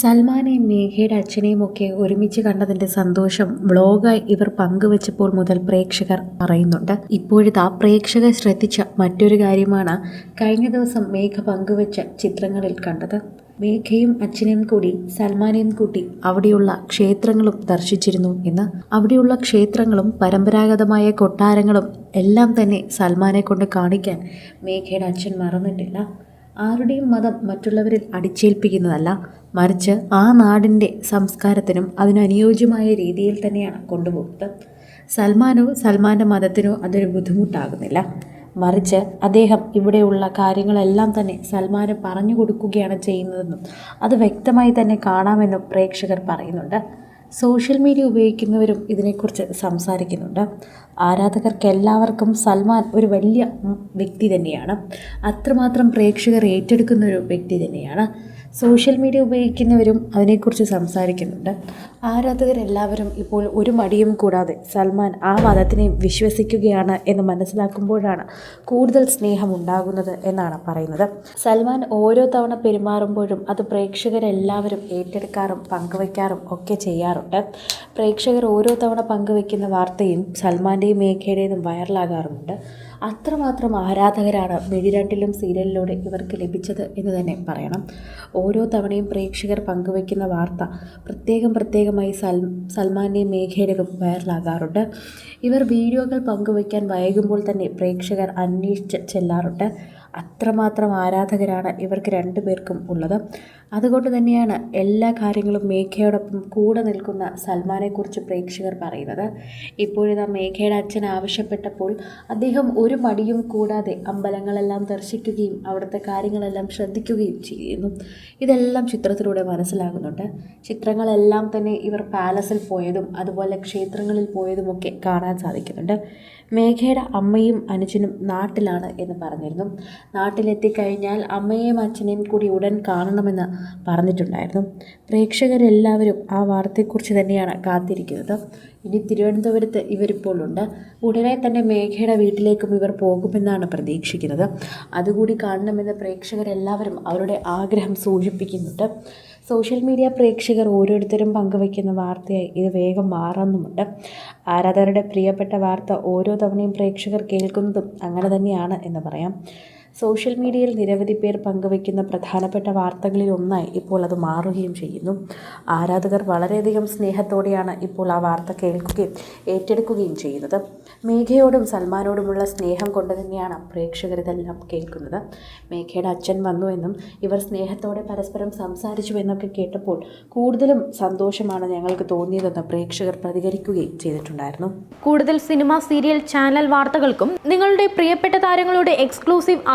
സൽമാനെയും മേഘയുടെ അച്ഛനെയും ഒക്കെ ഒരുമിച്ച് കണ്ടതിന്റെ സന്തോഷം വ്ളോഗായി ഇവർ പങ്കുവച്ചപ്പോൾ മുതൽ പ്രേക്ഷകർ പറയുന്നുണ്ട്. ഇപ്പോഴത്തെ ആ പ്രേക്ഷകർ ശ്രദ്ധിച്ച മറ്റൊരു കാര്യമാണ് കഴിഞ്ഞ ദിവസം മേഘ പങ്കുവച്ച ചിത്രങ്ങളിൽ കണ്ടത്. മേഘയും അച്ഛനെയും കൂടി സൽമാനെയും കൂട്ടി അവിടെയുള്ള ക്ഷേത്രങ്ങളും ദർശിച്ചിരുന്നു എന്ന്. അവിടെയുള്ള ക്ഷേത്രങ്ങളും പരമ്പരാഗതമായ കൊട്ടാരങ്ങളും എല്ലാം തന്നെ സൽമാനെ കൊണ്ട് കാണിക്കാൻ മേഘയുടെ അച്ഛൻ മറന്നിട്ടില്ല. ആരുടെയും മതം മറ്റുള്ളവരിൽ അടിച്ചേൽപ്പിക്കുന്നതല്ല. മറിച്ച് ആ നാടിന്റെ സംസ്കാരത്തിനും അതിനനുയോജ്യമായ രീതിയിൽ തന്നെയാണ് കൊണ്ടുപോകുന്നത്. സൽമാനോ സൽമാന്റെ മതത്തിനോ അതൊരു ബുദ്ധിമുട്ടാകുന്നില്ല. മറിച്ച് അദ്ദേഹം ഇവിടെയുള്ള കാര്യങ്ങളെല്ലാം തന്നെ സൽമാന് പറഞ്ഞു കൊടുക്കുകയാണ് ചെയ്യുന്നതെന്നും അത് വ്യക്തമായി തന്നെ കാണാമെന്നും പ്രേക്ഷകർ പറയുന്നുണ്ട്. സോഷ്യൽ മീഡിയ ഉപയോഗിക്കുന്നവരും ഇതിനെക്കുറിച്ച് സംസാരിക്കുന്നുണ്ട്. ആരാധകർക്ക് എല്ലാവർക്കും സൽമാൻ ഒരു വലിയ വ്യക്തി തന്നെയാണ്. അത്രമാത്രം പ്രേക്ഷകർ ഏറ്റെടുക്കുന്ന ഒരു വ്യക്തി തന്നെയാണ്. സോഷ്യൽ മീഡിയ ഉപയോഗിക്കുന്നവരും അതിനെക്കുറിച്ച് സംസാരിക്കുന്നുണ്ട്. ആരാധകരെല്ലാവരും ഇപ്പോൾ ഒരു മടിയും കൂടാതെ സൽമാൻ ആ മതത്തിനെ വിശ്വസിക്കുകയാണ് എന്ന് മനസ്സിലാക്കുമ്പോഴാണ് കൂടുതൽ സ്നേഹം ഉണ്ടാകുന്നത് എന്നാണ് പറയുന്നത്. സൽമാൻ ഓരോ തവണ പെരുമാറുമ്പോഴും അത് പ്രേക്ഷകരെല്ലാവരും ഏറ്റെടുക്കാറും പങ്കുവയ്ക്കാറും ഒക്കെ ചെയ്യാറുണ്ട്. പ്രേക്ഷകർ ഓരോ തവണ പങ്കുവയ്ക്കുന്ന വാർത്തയും സൽമാന്റെയും മേഘയുടേതും വൈറലാകാറുമുണ്ട്. അത്രമാത്രം ആരാധകരാണ് മിഴിരണ്ടിലും സീരിയലിലൂടെ ഇവർക്ക് ലഭിച്ചത് എന്ന് തന്നെ പറയണം. ഓരോ തവണയും പ്രേക്ഷകർ പങ്കുവയ്ക്കുന്ന വാർത്ത പ്രത്യേകം പ്രത്യേകമായി സൽ സൽമാന്റെയും മേഘയുടേതും വൈറലാകാറുണ്ട്. ഇവർ വീഡിയോകൾ പങ്കുവയ്ക്കാൻ വൈകുമ്പോൾ തന്നെ പ്രേക്ഷകർ അന്വേഷിച്ച് ചെല്ലാറുണ്ട്. അത്രമാത്രം ആരാധകരാണ് ഇവർക്ക് രണ്ടുപേർക്കും ഉള്ളത്. അതുകൊണ്ട് തന്നെയാണ് എല്ലാ കാര്യങ്ങളും മേഘയോടൊപ്പം കൂടെ നിൽക്കുന്ന സൽമാനെക്കുറിച്ച് പ്രേക്ഷകർ പറയുന്നത്. ഇപ്പോഴിതാ മേഘയുടെ അച്ഛൻ ആവശ്യപ്പെട്ടപ്പോൾ അദ്ദേഹം ഒരു മടിയും കൂടാതെ അമ്പലങ്ങളെല്ലാം ദർശിക്കുകയും അവിടുത്തെ കാര്യങ്ങളെല്ലാം ശ്രദ്ധിക്കുകയും ചെയ്യുന്നു. ഇതെല്ലാം ചിത്രത്തിലൂടെ മനസ്സിലാകുന്നുണ്ട്. ചിത്രങ്ങളെല്ലാം തന്നെ ഇവർ പാലസിൽ പോയതും അതുപോലെ ക്ഷേത്രങ്ങളിൽ പോയതുമൊക്കെ കാണാൻ സാധിക്കുന്നുണ്ട്. മേഘയുടെ അമ്മയും അനുജനും നാട്ടിലാണ് എന്ന് പറഞ്ഞിരുന്നു. നാട്ടിലെത്തിക്കഴിഞ്ഞാൽ അമ്മയെയും അച്ഛനെയും കൂടി ഉടൻ കാണണമെന്ന് പറഞ്ഞിട്ടുണ്ടായിരുന്നു. പ്രേക്ഷകരെല്ലാവരും ആ വാർത്തയെക്കുറിച്ച് തന്നെയാണ് കാത്തിരിക്കുന്നത്. ഇനി തിരുവനന്തപുരത്ത് ഇവരിപ്പോൾ ഉണ്ട്. ഉടനെ തന്നെ മേഘയുടെ വീട്ടിലേക്കും ഇവർ പോകുമെന്നാണ് പ്രതീക്ഷിക്കുന്നത്. അതുകൂടി കാണണമെന്ന് പ്രേക്ഷകരെല്ലാവരും അവരുടെ ആഗ്രഹം സൂചിപ്പിക്കുന്നുണ്ട്. സോഷ്യൽ മീഡിയ പ്രേക്ഷകർ ഓരോരുത്തരും പങ്കുവയ്ക്കുന്ന വാർത്തയായി ഇത് വേഗം മാറുന്നുമുണ്ട്. ആരാധകരുടെ പ്രിയപ്പെട്ട വാർത്ത ഓരോ തവണയും പ്രേക്ഷകർ കേൾക്കുന്നതും അങ്ങനെ തന്നെയാണ് എന്ന് പറയാം. സോഷ്യൽ മീഡിയയിൽ നിരവധി പേർ പങ്കുവയ്ക്കുന്ന പ്രധാനപ്പെട്ട വാർത്തകളിൽ ഒന്നായി ഇപ്പോൾ അത് മാറുകയും ചെയ്യുന്നു. ആരാധകർ വളരെയധികം സ്നേഹത്തോടെയാണ് ഇപ്പോൾ ആ വാർത്ത കേൾക്കുകയും ഏറ്റെടുക്കുകയും ചെയ്യുന്നത്. മേഘയോടും സൽമാനോടുമുള്ള സ്നേഹം കൊണ്ട് തന്നെയാണ് പ്രേക്ഷകരിതെല്ലാം കേൾക്കുന്നത്. മേഘയുടെ അച്ഛൻ വന്നു എന്നും ഇവർ സ്നേഹത്തോടെ പരസ്പരം സംസാരിച്ചു എന്നൊക്കെ കേട്ടപ്പോൾ കൂടുതലും സന്തോഷമാണ് ഞങ്ങൾക്ക് തോന്നിയതെന്ന് പ്രേക്ഷകർ പ്രതികരിക്കുകയും ചെയ്തിട്ടുണ്ടായിരുന്നു. കൂടുതൽ സിനിമ സീരിയൽ ചാനൽ വാർത്തകൾക്കും നിങ്ങളുടെ പ്രിയപ്പെട്ട താരങ്ങളുടെ എക്സ്ക്ലൂസീവ്